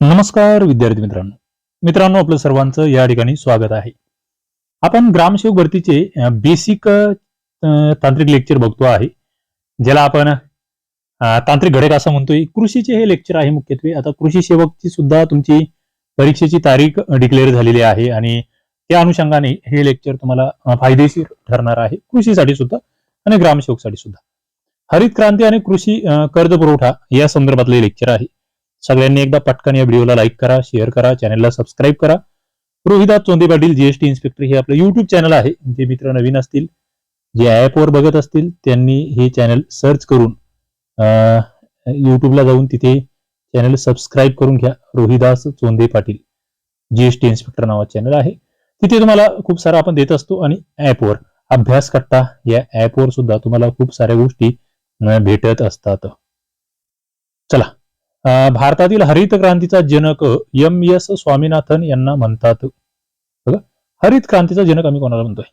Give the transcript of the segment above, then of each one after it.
नमस्कार विद्यार्थी मित्रांनो. मित्रांनो आपलं सर्वांचं या ठिकाणी स्वागत आहे. आपण ग्रामसेवक भरतीचे बेसिक तांत्रिक लेक्चर बघतो आहे. ज्याला आपण तांत्रिक घटक असं म्हणतोय. कृषीचे हे लेक्चर आहे मुख्यत्वे. आता कृषी सेवकची सुद्धा तुमची परीक्षेची तारीख डिक्लेअर झालेली आहे आणि त्या अनुषंगाने हे लेक्चर तुम्हाला फायदेशीर ठरणार आहे. कृषीसाठी सुद्धा आणि ग्रामसेवकसाठी सुद्धा. हरित क्रांती आणि कृषी कर्ज पुरवठा या संदर्भातले लेक्चर आहे. सगळ्यांनी एकदा पटकन या व्हिडिओला लाईक करा शेअर करा चॅनलला सबस्क्राईब करा. रोहिदास चोंदे पाटील जीएसटी इन्स्पेक्टर हे आपलं युट्यूब चॅनल आहे. जे मित्र नवीन असतील जे ऍपवर बघत असतील त्यांनी हे चॅनल सर्च करून युट्यूबला जाऊन तिथे चॅनल सबस्क्राईब करून घ्या. रोहिदास चोंदे पाटील जीएसटी इन्स्पेक्टर नावाचं चॅनल आहे. तिथे तुम्हाला खूप सारा आपण देत असतो आणि ऍपवर अभ्यास कट्टा या ऍपवर सुद्धा तुम्हाला खूप साऱ्या गोष्टी भेटत असतात. चला. भारतातील हरित क्रांतीचा जनक एम एस स्वामीनाथन यांना म्हणतात. बघा हरित क्रांतीचा जनक आम्ही कोणाला म्हणतोय?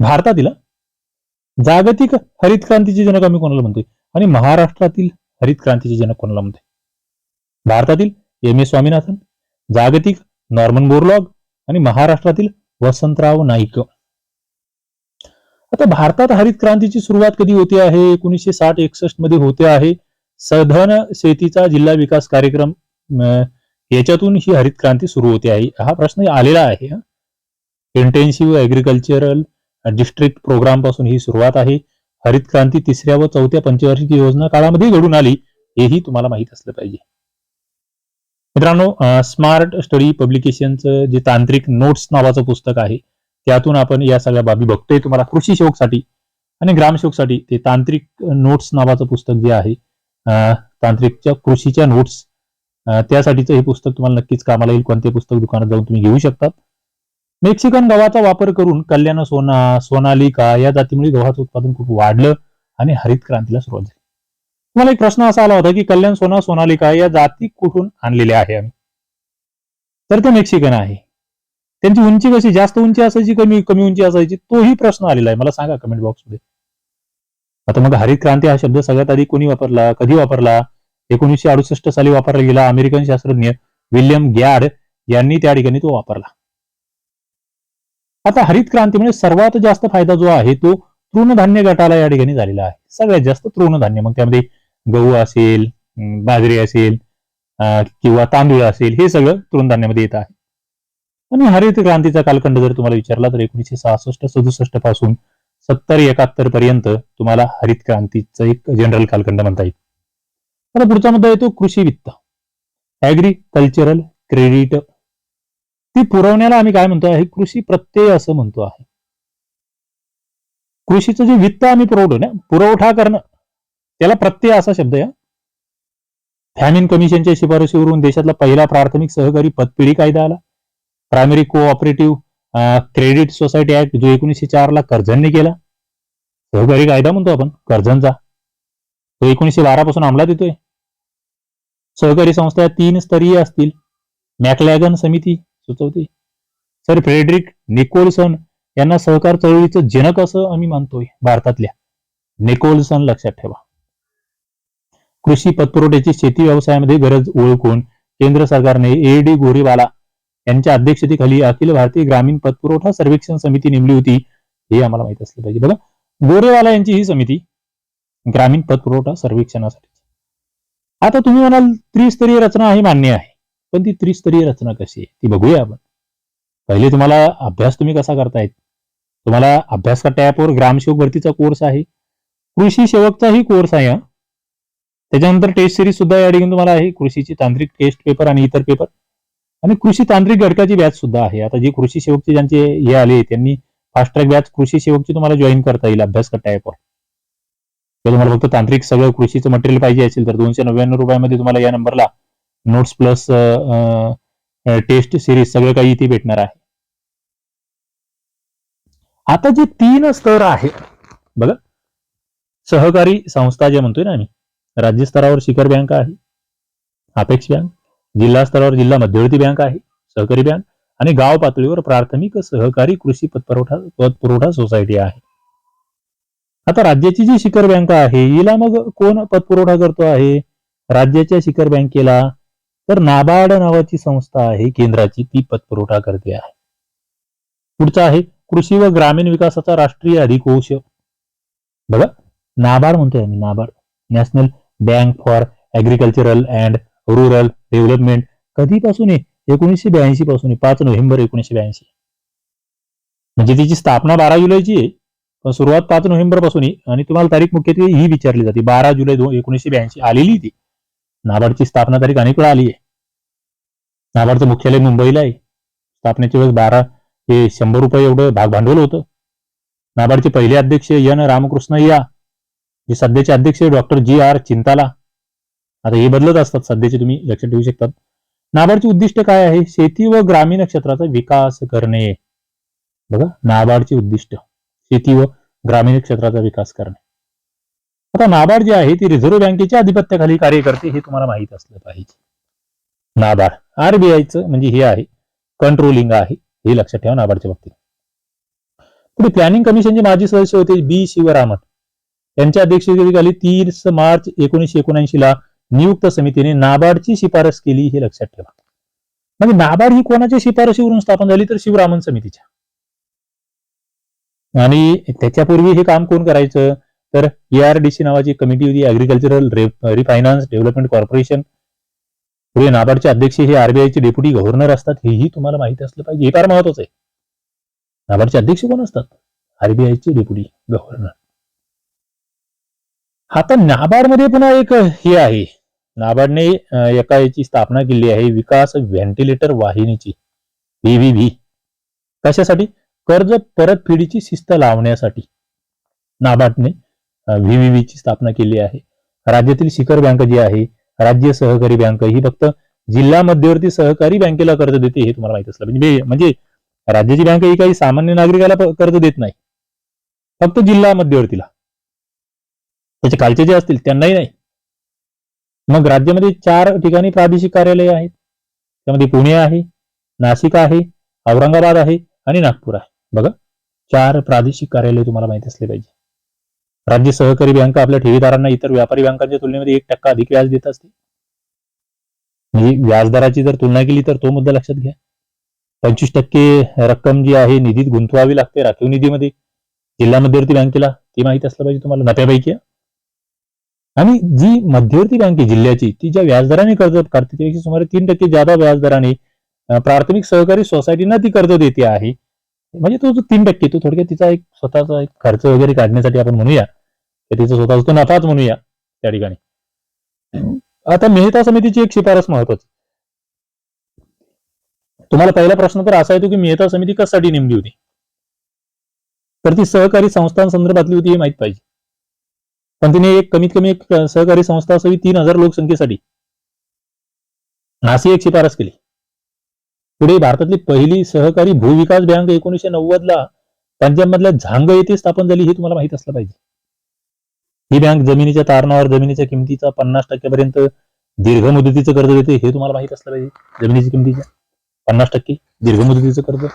भारतातील जागतिक हरित क्रांतीचे जनक आम्ही कोणाला म्हणतोय? आणि महाराष्ट्रातील हरित क्रांतीचे जनक कोणाला म्हणतोय? भारतातील एम एस स्वामीनाथन जागतिक नॉर्मन बोरलॉग आणि महाराष्ट्रातील वसंतराव नाईक. आता भारतात हरित क्रांतीची सुरुवात कधी होते आहे? एकोणीसशे साठ एकसष्टमध्ये होते आहे. सधन शेतीचा जिल्हा विकास कार्यक्रम याच्यातून ही हरित क्रांती सुरू होते आहे. हा प्रश्न आलेला आहे. इंटेन्सिव्ह ऍग्रिकल्चरल डिस्ट्रिक्ट प्रोग्रामपासून ही सुरुवात आहे. हरित क्रांती तिसऱ्या व चौथ्या पंचवार्षिक योजना काळामध्ये घडून आली हेही तुम्हाला माहीत असलं पाहिजे. मित्रांनो स्मार्ट स्टडी पब्लिकेशनचं जे तांत्रिक नोट्स नावाचं पुस्तक आहे त्यातून आपण या सगळ्या बाबी बघतोय. तुम्हाला कृषी शोकसाठी आणि ग्रामशोकसाठी ते तांत्रिक नोट्स नावाचं पुस्तक जे आहे तांत्रिकच्या कृषीच्या नोट्स त्यासाठीचं हे पुस्तक तुम्हाला नक्कीच कामाला येईल. कोणते पुस्तक दुकानात जाऊन तुम्ही घेऊ शकतात. मेक्सिकन गव्हाचा वापर करून कल्याण सोना सोनालिका या जातीमुळे गव्हाचं उत्पादन खूप वाढलं आणि हरित क्रांतीला सुरुवात झाली. तुम्हाला एक प्रश्न असा आला होता की कल्याण सोना सोनालिका या जाती कुठून आणलेल्या आहे? आम्ही तर ते मेक्सिकन आहे. त्यांची उंची कशी जास्त उंची असायची कमी कमी उंची असायची? तोही प्रश्न आलेला आहे. मला सांगा कमेंट बॉक्समध्ये आता मग हरित क्रांती हा शब्द सगळ्यात आधी कोणी वापरला? कधी वापरला? एकोणीसशे अडुसष्ट साली वापरला गेला अमेरिकन शास्त्रज्ञ विल्यम गॅड यांनी त्या ठिकाणी तो वापरला. आता हरित क्रांतीमुळे सर्वात जास्त फायदा जो आहे तो तृणधान्य गटाला या ठिकाणी झालेला आहे. सगळ्यात जास्त तृणधान्य. मग त्यामध्ये गहू असेल बाजरी असेल किंवा तांदूळ असेल हे सगळं तृणधान्यामध्ये येत आहे. आणि हरित क्रांतीचा कालखंड जर तुम्हाला विचारला तर एकोणीसशे सहासष्ट सदुसष्टपासून सत्तर एकाहत्तर पर्यंत तुम्हाला हरित क्रांतीचं एक जनरल कालखंड म्हणता येईल. आता पुढचा मुद्दा येतो कृषी वित्त. ऍग्रीकल्चरल क्रेडिट ती पुरवण्याला आम्ही काय म्हणतो आहे? कृषी प्रत्यय असं म्हणतो आहे. कृषीचं जे वित्त आम्ही पुरवतो ना पुरवठा करणं त्याला प्रत्यय असा शब्द आहे. फॅमिन कमिशनच्या शिफारशीवरून देशातला पहिला प्राथमिक सहकारी पतपिढी कायदा आला. Primary cooperative credit society act जो एकोणीसशे चार ला कर्जनने केला. सहकारी कायदा म्हणतो आपण कर्जनचा. तो एकोणीसशे बारा पासून अंमलात येतोय. सहकारी संस्था तीन स्तरीय असतील. मॅकलॅगन समिती सुचवते. सर फ्रेडरिक निकोलसन यांना सहकार चळवळीचं जनक असं आम्ही मानतोय भारतातल्या. निकोलसन लक्षात ठेवा. कृषी पतपुरवठ्याची शेती व्यवसायामध्ये गरज ओळखून केंद्र सरकारने ए डी गोरीवाला यांच्या अध्यक्षतेखाली अखिल भारतीय ग्रामीण पतपुरवठा सर्वेक्षण समिती नेमली होती. हे आम्हाला माहीत असलं पाहिजे. बघा गोरेवाला यांची ही समिती ग्रामीण पतपुरवठा सर्वेक्षणासाठी. आता तुम्ही म्हणाल त्रिस्तरीय रचना ही मान्य आहे. पण ती त्रिस्तरीय रचना कशी आहे? ती बघूया आपण. पहिले तुम्हाला अभ्यास तुम्ही कसा करतायत? तुम्हाला अभ्यास का ॲपवर ग्रामसेवक भरतीचा कोर्स आहे. कृषी सेवकचाही कोर्स आहे हा. त्याच्यानंतर टेस्ट सिरीज सुद्धा या ठिकाणी तुम्हाला आहे. कृषीची तांत्रिक टेस्ट पेपर आणि इतर पेपर आणि कृषी तांत्रिक घटकाची बॅच सुद्धा आहे. आता जे कृषी सेवकचे ज्यांचे हे आले त्यांनी फास्ट ट्रॅक बॅच कृषी सेवकची तुम्हाला जॉईन करता येईल अभ्यास करता ॲपवर किंवा तुम्हाला फक्त तांत्रिक सगळं कृषीचं मटेरियल पाहिजे असेल तर दोनशे नव्याण्णव रुपयामध्ये तुम्हाला या नंबरला नोट्स प्लस टेस्ट सिरीज सगळं काही इथे भेटणार आहे. आता जे तीन स्तर आहे बघा. सहकारी संस्था जे म्हणतोय ना आम्ही राज्य स्तरावर शिखर बँक आहे अपेक्ष बँक जिल्हा स्तरावर जिल्हा मध्यवर्ती बँक आहे सहकारी बँक आणि गाव पातळीवर प्राथमिक सहकारी कृषी पतपुरवठा पतपुरवठा सोसायटी आहे. आता राज्याची जी शिखर बँक आहे हिला मग कोण पतपुरवठा करतो आहे? राज्याच्या शिखर बँकेला तर नाबार्ड नावाची संस्था आहे केंद्राची ती पतपुरवठा करते आहे. पुढचा आहे कृषी व ग्रामीण विकासाचा राष्ट्रीय अधिकोष बघा नाबार्ड म्हणतोय आम्ही NABARD. National bank for agricultural and rural development कधीपासून आहे एकोणीसशे ब्याऐंशी पासून पाच नोव्हेंबर एकोणीसशे ब्याऐंशी. म्हणजे तिची स्थापना बारा जुलैची आहे. पण सुरुवात पाच नोव्हेंबरपासून आहे आणि तुम्हाला तारीख मुख्यत्वे ही विचारली जाते. बारा जुलै दोन एकोणीसशे ब्याऐंशी आलेली ती. नाबार्डची स्थापना तारीख अनेक वेळा आली आहे. नाबार्डचं मुख्यालय मुंबईला आहे. स्थापनेच्या वेळेस बारा हे शंभर रुपये एवढं भाग भांडवल होतं. नाबार्डचे पहिले अध्यक्ष एन रामकृष्णय्या जे सध्याचे अध्यक्ष डॉक्टर जी आर चिंताला. आता हे बदलत असतात सध्याचे तुम्ही लक्षात ठेवू शकतात. नाबार्डचे उद्दिष्ट काय आहे? शेती व ग्रामीण क्षेत्राचा विकास करणे. बघा नाबार्डचे उद्दिष्ट. शेती व ग्रामीण क्षेत्राचा विकास करणे. आता नाबार्ड जे आहे ती रिझर्व्ह बँकेच्या आधिपत्याखाली कार्य करते हे तुम्हाला माहीत असलं पाहिजे. नाबार्ड आरबीआयचं म्हणजे हे आहे कंट्रोलिंग आहे हे लक्षात ठेवा नाबार्डच्या बाबतीत. पुढे प्लॅनिंग कमिशनचे माजी सदस्य होते बी शिवरामन. यांच्या अध्यक्षतेखाली तीस मार्च एकोणीसशे एकोणऐंशी ला नियुक्त समितीने नाबार्डची शिफारस केली हे लक्षात ठेवा. म्हणजे नाबार्ड ही कोणाच्या शिफारशीवरून स्थापन झाली तर शिवरामन समितीच्या. आणि त्याच्यापूर्वी हे काम कोण करायचं? तर एआरडीसी नावाची कमिटी होती अग्रिकल्चरल रिफायनान्स डेव्हलपमेंट कॉर्पोरेशन पुढे नाबार्डचे अध्यक्ष हे आरबीआयचे डेप्युटी गव्हर्नर असतात हेही तुम्हाला माहिती असलं पाहिजे. हे फार महत्वाचं आहे. नाबार्डचे अध्यक्ष कोण असतात? आरबीआयचे डेप्युटी गव्हर्नर आता नाबार्डमध्ये पुन्हा एक हे आहे. नाबार्डने एका याची स्थापना केली आहे विकास व्हेंटिलेटर वाहिनीची व्हीव्हीव्ही कशासाठी? कर्ज परतफेडीची शिस्त लावण्यासाठी. नाबार्डने व्हीव्हीव्ही ची स्थापना केली आहे. राज्यातील शिखर बँक जी आहे राज्य सहकारी बँक ही फक्त जिल्हा मध्यवर्ती सहकारी बँकेला कर्ज देते हे तुम्हाला माहीत असलं. म्हणजे म्हणजे राज्याची बँक ही काही सामान्य नागरिकाला कर्ज देत नाही. फक्त जिल्हा मध्यवर्तीला. त्याच्या खालचे जे असतील त्यांनाही नाही. मग राज्यामध्ये चार ठिकाणी प्रादेशिक कार्यालय आहेत. त्यामध्ये पुणे आहे नाशिक आहे औरंगाबाद आहे आणि नागपूर आहे. बघा चार प्रादेशिक कार्यालय तुम्हाला माहिती असले पाहिजे. राज्य सहकारी बँक आपल्या ठेवीदारांना इतर व्यापारी बँकांच्या तुलनेमध्ये एक टक्का अधिक व्याज देत असते. म्हणजे व्याजदराची जर तुलना केली तर तो मुद्दा लक्षात घ्या. पंचवीस टक्के रक्कम जी आहे निधीत गुंतवावी लागते राखीव निधीमध्ये. जिल्हा मध्यवर्ती बँकेला ती माहिती असलं पाहिजे तुम्हाला. नफ्यापैकी आणि जी मध्यवर्ती बँक आहे जिल्ह्याची ती ज्या व्याजदराने कर्ज काढते त्यापेक्षा सुमारे तीन टक्के जादा व्याजदराने प्राथमिक सहकारी सोसायटींना ती कर्ज देते आहे. म्हणजे तो जो तीन टक्के तो थोडक्यात तिचा एक स्वतःचा एक खर्च वगैरे काढण्यासाठी आपण म्हणूया. तर तिचा स्वतःचा तो नफाच म्हणूया त्या ठिकाणी. आता मेहता समितीची एक शिफारस महत्वाची. तुम्हाला पहिला प्रश्न तर असा येतो की मेहता समिती कशासाठी नेमली होती? तर ती सहकारी संस्थांसंदर्भातली होती हे माहीत पाहिजे. पण तिने एक कमीत कमी एक सहकारी संस्था असावी तीन हजार लोकसंख्येसाठी. नासी एक शिफारस केली. पुढे भारतातली पहिली सहकारी भूविकास बँक एकोणीसशे नव्वद ला पंजाब मधल्या झांग येथे स्थापन झाली हे तुम्हाला माहीत असलं पाहिजे. ही बँक जमिनीच्या तारणावर जमिनीच्या किमतीचा पन्नास टक्क्यापर्यंत दीर्घ मुदतीचं कर्ज देते हे तुम्हाला माहीत असलं पाहिजे. जमिनीच्या किमतीच्या पन्नास टक्के दीर्घ मुदतीचं कर्ज.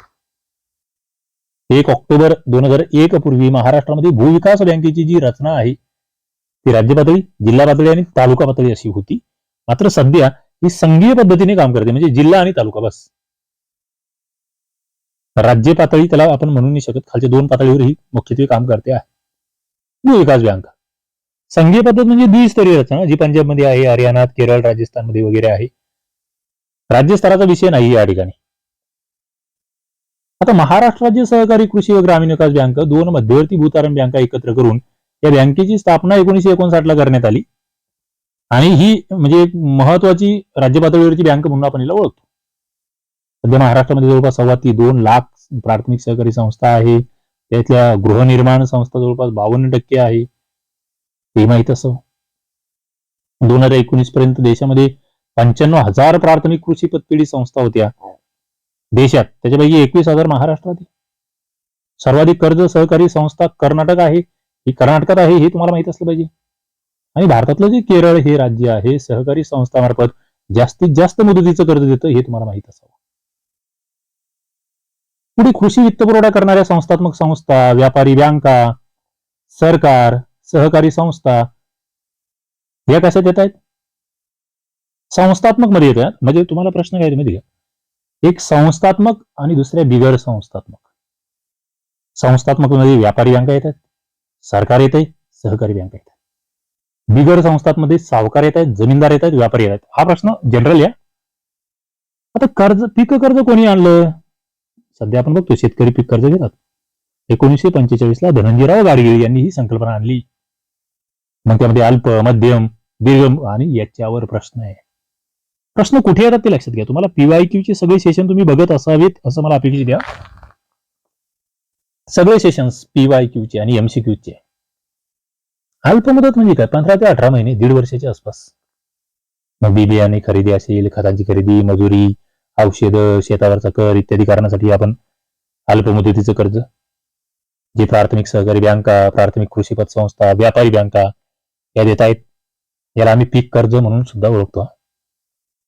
एक ऑक्टोबर दोन हजार एक पूर्वी महाराष्ट्रामध्ये भूविकास बँकेची जी रचना आहे ती राज्य पातळी जिल्हा पातळी आणि तालुका पातळी अशी होती. मात्र सध्या ही संघीय पद्धतीने काम करते म्हणजे जिल्हा आणि तालुका बस. राज्य पातळी त्याला आपण म्हणू नाही शकत खालच्या दोन पातळीवर ही मुख्यत्वे काम करते आहे. भूविकास बँक संघीय पद्धत म्हणजे द्विस्तरीय रचना जी पंजाबमध्ये आहे हरियाणात केरळ राजस्थानमध्ये वगैरे आहे. राज्यस्तराचा विषय नाही या ठिकाणी. आता महाराष्ट्र राज्य सहकारी कृषी व ग्रामीण विकास बँक दोन मध्यवर्ती भूतारण बँका एकत्र करून या बँकेची स्थापना एकोणीशे एकोणसाठ ला करण्यात आली. आणि ही म्हणजे एक महत्वाची राज्य पातळीवरची बँक म्हणून आपण हिला ओळखतो. सध्या महाराष्ट्रामध्ये जवळपास सव्वा ती दोन लाख प्राथमिक सहकारी संस्था आहे. त्यातल्या गृहनिर्माण संस्था जवळपास बावन्न टक्के आहे. हे माहीत असं. दोन हजार एकोणीस पर्यंत देशामध्ये पंच्याण्णव हजार प्राथमिक कृषी पतपेढी संस्था होत्या. देशात. त्याच्यापैकी एकवीस हजार महाराष्ट्रात सर्वाधिक कर्ज सहकारी संस्था कर्नाटक आहे. ही कर्नाटकात आहे हे तुम्हाला माहीत असलं पाहिजे. आणि भारतातलं जे केरळ हे राज्य आहे सहकारी संस्थामार्फत जास्तीत जास्त मुदतीचं कर्ज देतं हे तुम्हाला माहीत असावं. पुढे कृषी वित्तपुरवठा करणाऱ्या संस्थात्मक संस्था व्यापारी बँका सरकार सहकारी संस्था या कशात येत आहेत? संस्थात्मकमध्ये येतात म्हणजे तुम्हाला प्रश्न काय माहिती का? एक संस्थात्मक आणि दुसऱ्या बिगर संस्थात्मक. संस्थात्मकमध्ये व्यापारी बँका येतात सरकार येते सहकारी बँका आहेत बिगर संस्थांमध्ये सावकार येत आहेत जमीनदार येत आहेत व्यापारी येत आहेत. हा प्रश्न जनरल या. आता कर्ज पीक कर्ज कोणी आणलं? सध्या आपण बघतो शेतकरी पीक कर्ज घेतात. एकोणीसशे पंचेचाळीस ला धनंजयराव गाडगिळ यांनी ही संकल्पना आणली. मग त्यामध्ये अल्प मध्यम दीर्घ आणि याच्यावर प्रश्न आहे. प्रश्न कुठे येतात ते लक्षात घ्या. तुम्हाला पीवाय चे सगळे सेशन तुम्ही बघत असावेत असं मला अपेक्षित द्या सगळे सेशन्स पीवाय चे आणि एमसीक्यू चे. अल्प मुदत म्हणजे काय? पंधरा ते अठरा महिने दीड वर्षाच्या आसपास. मग बी बियाणे खरेदी असेल खतांची खरेदी मजुरी औषधं शेतावरचा कर इत्यादी कारणासाठी आपण अल्प मुदतीचं कर्ज जे प्राथमिक सहकारी बँका प्राथमिक कृषी पतसंस्था व्यापारी बँका या देत आहेत. याला आम्ही पीक कर्ज म्हणून सुद्धा ओळखतो.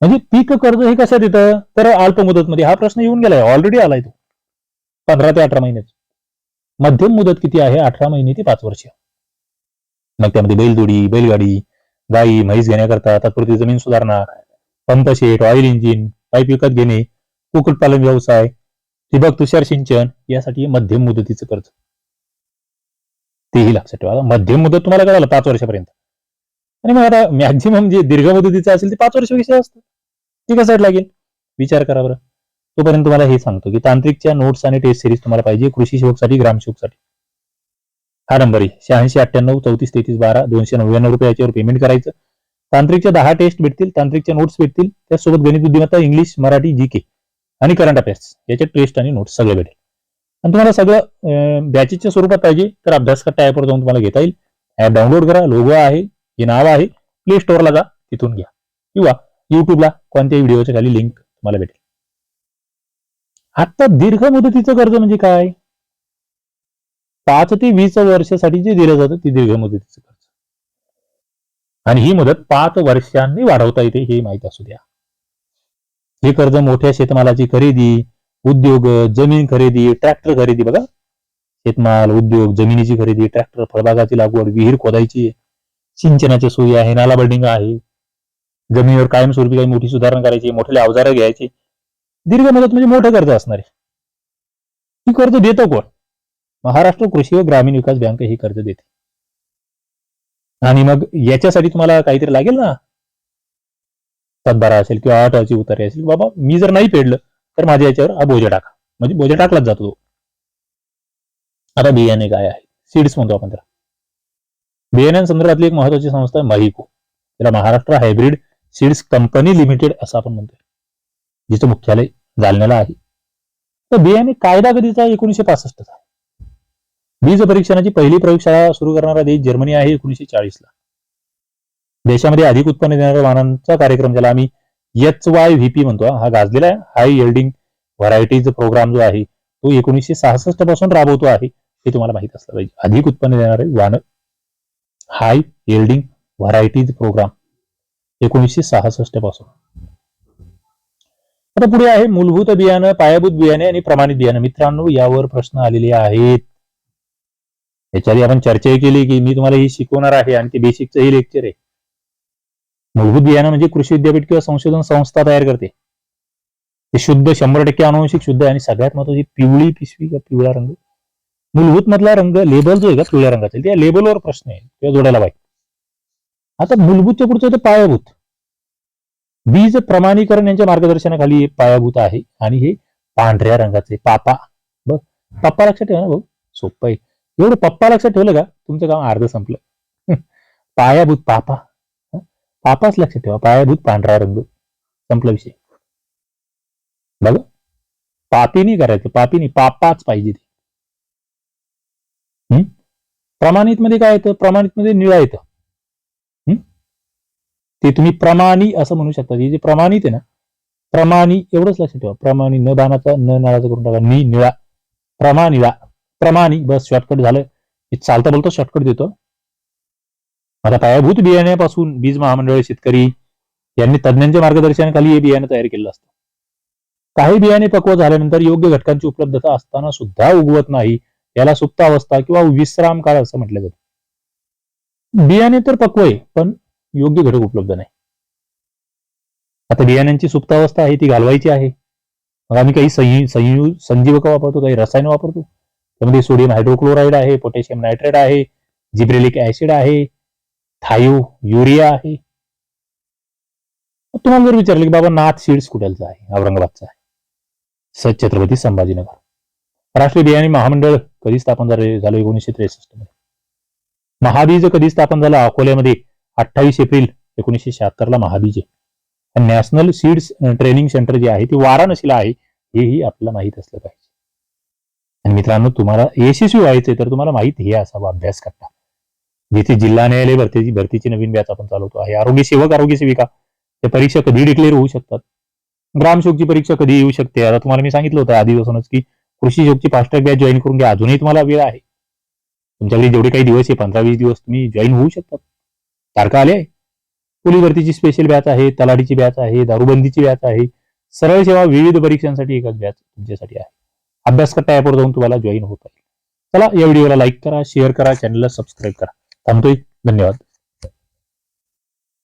म्हणजे पीक कर्ज हे कसं देतं तर अल्प मुदतमध्ये हा प्रश्न येऊन गेलाय. ऑलरेडी आलाय तो. पंधरा ते अठरा महिन्यात मध्यम मुदत किती आहे? अठरा महिने ते पाच वर्ष. मग त्यामध्ये बैलजोडी बैलगाडी गाई म्हैस घेण्याकरता तात्पुरती जमीन सुधारणा pump set oil engine pipe विकत घेणे कुक्कुटपालन व्यवसाय ठिबक तुषार सिंचन यासाठी मध्यम मुदतीचं कर्ज. तेही लक्षात ठेवा. मध्यम मुदत तुम्हाला कळालं पाच वर्षापर्यंत. आणि मग आता मॅक्झिमम जे दीर्घ मुदतीचं असेल ते पाच वर्षापेक्षा असतं ते कसं लागेल. विचार करा बरं. तोपर्यंत तुम्हाला हे सांगतो की तांत्रिकच्या नोट्स आणि टेस्ट सिरीज तुम्हाला पाहिजे कृषी शिवकसाठी ग्रामशिवकसाठी हा नंबर आहे. शहाऐंशी अठ्ठ्याण्णव चौतीस तेहतीस बारा दोनशे नव्याण्णव रुपये याच्यावर पेमेंट करायचं. तांत्रिकच्या दहा टेस्ट भेटतील तांत्रिकच्या नोट्स भेटतील त्यासोबत गणित बुद्धिमत्ता इंग्लिश मराठी जी के आणि करंट अफेअर्स याचे टेस्ट आणि नोट्स सगळे भेटेल. आणि तुम्हाला सगळं बॅचेसच्या स्वरूपात पाहिजे तर अभ्यास कट्टा ॲपवर जाऊन तुम्हाला घेता येईल. ॲप डाउनलोड करा लोगो आहे हे नाव आहे प्ले स्टोअरला जा तिथून घ्या. किंवा युट्यूबला कोणत्याही व्हिडिओच्या खाली लिंक तुम्हाला भेटेल. आता दीर्घ मुदतीचं कर्ज म्हणजे काय? पाच ते वीस वर्षासाठी जे दिलं जातं ते दीर्घ मुदतीचं कर्ज. आणि ही मुदत पाच वर्षांनी वाढवता येते हे माहीत असू द्या. हे कर्ज मोठ्या शेतमालाची खरेदी उद्योग जमीन खरेदी ट्रॅक्टर खरेदी बघा. शेतमाल उद्योग जमिनीची खरेदी ट्रॅक्टर फळबागाची लागवड विहीर खोदायची सिंचनाची सोयी आहे नाला बिल्डिंग आहे. जमिनीवर कायमस्वरूपी काही मोठी सुधारणा करायची मोठे अवजारं घ्यायची. दीर्घ मुदत म्हणजे मोठं कर्ज असणार. आहे ही कर्ज देतं कोण? महाराष्ट्र कृषी व ग्रामीण विकास बँक ही कर्ज देते. आणि मग याच्यासाठी तुम्हाला काहीतरी लागेल ना? सातबारा असेल किंवा आठवाची उतारे असेल. बाबा मी जर नाही पेडलं तर माझ्या याच्यावर हा बोजा टाका. म्हणजे बोजा टाकलाच जातो तो. आता बियाणे काय आहे? सीड्स म्हणतो आपण त्याला. बियाण्या संदर्भातली एक महत्वाची संस्था आहे महिको. त्याला Maharashtra hybrid seeds company limited असं आपण म्हणतोय. जिचं मुख्यालय घालण्याला आहे. तर बियाणे कायदा कधीचा एकोणीशे पासष्टचा बीज परीक्षणाची पहिली प्रयोगशाळा सुरू करणारा देश जर्मनी आहे एकोणीशे चाळीसला देशामध्ये अधिक उत्पन्न देणाऱ्या वाहनांचा कार्यक्रम ज्याला आम्ही एच वाय व्हीपी म्हणतो हा गाजलेला आहे. हाय येल्डिंग व्हरायटीज प्रोग्राम जो आहे तो एकोणीसशे सहासष्टपासून राबवतो आहे हे तुम्हाला माहीत असलं पाहिजे. अधिक उत्पन्न देणारे वाहन हाय येल्डिंग व्हरायटीज प्रोग्राम एकोणीसशे सहासष्टपासून. आता पुढे आहे मूलभूत बियाणं पायाभूत बियाणे आणि प्रमाणित बियाणं. मित्रांनो यावर प्रश्न आलेले आहेत. याच्या आपण चर्चाही केली की मी तुम्हाला ही शिकवणार आहे. आणि ते बेसिकचं ही लेक्चर आहे. मूलभूत बियाणं म्हणजे कृषी विद्यापीठ किंवा संशोधन संस्था तयार करते. ते शुद्ध शंभर टक्के अनुवंशिक शुद्ध आहे आणि सगळ्यात महत्वाची पिवळी पिशवी का पिवळा रंग? मूलभूत मधला रंग लेबल जो आहे का? पिवळ्या रंगाचा. त्या लेबलवर प्रश्न आहे. किंवा जोडायला पाहिजे. आता मूलभूतच्या पुढचं होतं पायाभूत. बीज प्रमाणीकरण यांच्या मार्गदर्शनाखाली हे पायाभूत आहे आणि हे पांढऱ्या रंगाचे पापा. बघ पप्पा लक्षात ठेवा ना भाऊ. सोपं आहे. एवढं पप्पा लक्षात ठेवलं का? तुमचं काम अर्ध संपलं. पायाभूत पापा. पापाच लक्षात ठेवा. पायाभूत पांढरा रंग. संपला विषय. बघ. पापीनी करायचं. पापीनी पापाच पाहिजे ते. प्रमाणित मध्ये काय येतं? प्रमाणित मध्ये निळा येतं. ते तुम्ही प्रमाणी असं म्हणू शकता. हे जे प्रमाणित आहे ना प्रमाणी एवढंच लक्षात ठेवा. प्रमाणी न बाणाचा न नळाचा करून टाका. नी निळा प्रमाणिळा. प्रमाणी बस शॉर्टकट झालं. चालता बोलता शॉर्टकट देतो. आता पायाभूत बियाण्यापासून बीज महामंडळ शेतकरी यांनी तज्ज्ञांच्या मार्गदर्शनाखाली हे बियाणं तयार केलं असतं. काही बियाणे पक्व झाल्यानंतर योग्य घटकांची उपलब्धता असताना सुद्धा उगवत नाही. याला सुप्त अवस्था किंवा विश्राम काळ असं म्हटलं जातं. बियाणे तर पक्व आहे पण योग्य घटक उपलब्ध नाही. आता बियाण्यांची सुप्तावस्था आहे ती घालवायची आहे. मग आम्ही काही संयु संयु संजीवक वापरतो काही रसायन वापरतो. त्यामध्ये सोडियम हायड्रोक्लोराईड आहे पोटॅशियम नायट्रेट आहे जिब्रेलिक ऍसिड आहे थायू युरिया आहे. तुम्हाला जर विचारलं की बाबा नाथ सीड्स कुठलचा आहे? औरंगाबादचा आहे. स छत्रपती संभाजीनगर. राष्ट्रीय बियाणे महामंडळ कधी स्थापन झाले झालं एकोणीसशे त्रेसष्टमध्ये? महाबीज कधी स्थापन झालं? अकोल्यामध्ये अठ्ठावीस एप्रिल एकोणीसशे शहात्तर ला नॅशनल सीड्स ट्रेनिंग सेंटर जे आहे ते वाराणसीला आहे हेही आपल्याला माहीत असलं पाहिजे. आणि मित्रांनो तुम्हाला यशस्वी व्हायचंय तर तुम्हाला माहीत हे असावा अभ्यास करता. जिथे जिल्हा न्यायालय भरतीची भरतीची नवीन बॅच आपण चालवतो आहे आरोग्य सेवक आरोग्य सेविका त्या परीक्षा कधी डिक्लेअर होऊ शकतात? ग्रामसेवकची परीक्षा कधी येऊ शकते? आता तुम्हाला मी सांगितलं होतं आधीपासूनच की कृषी सेवकची फास्ट बॅच जॉईन करून घ्या अजूनही तुम्हाला वेळ आहे. तुमच्याकडे जेवढे काही दिवस आहे पंधरा वीस दिवस तुम्ही जॉईन होऊ शकतात. तारखा आले पोलीस भरतीची स्पेशल बॅच आहे तलाठीची बॅच आहे दारूबंदीची बॅच आहे सरळ सेवा विविध परीक्षांसाठी एकच बॅच तुमच्यासाठी आहे. अभ्यास करता ऍपवर जाऊन तुम्हाला जॉईन होता आहे चला या व्हिडिओला लाईक करा शेअर करा चॅनलला सबस्क्राईब करा. थांबतोय. धन्यवाद.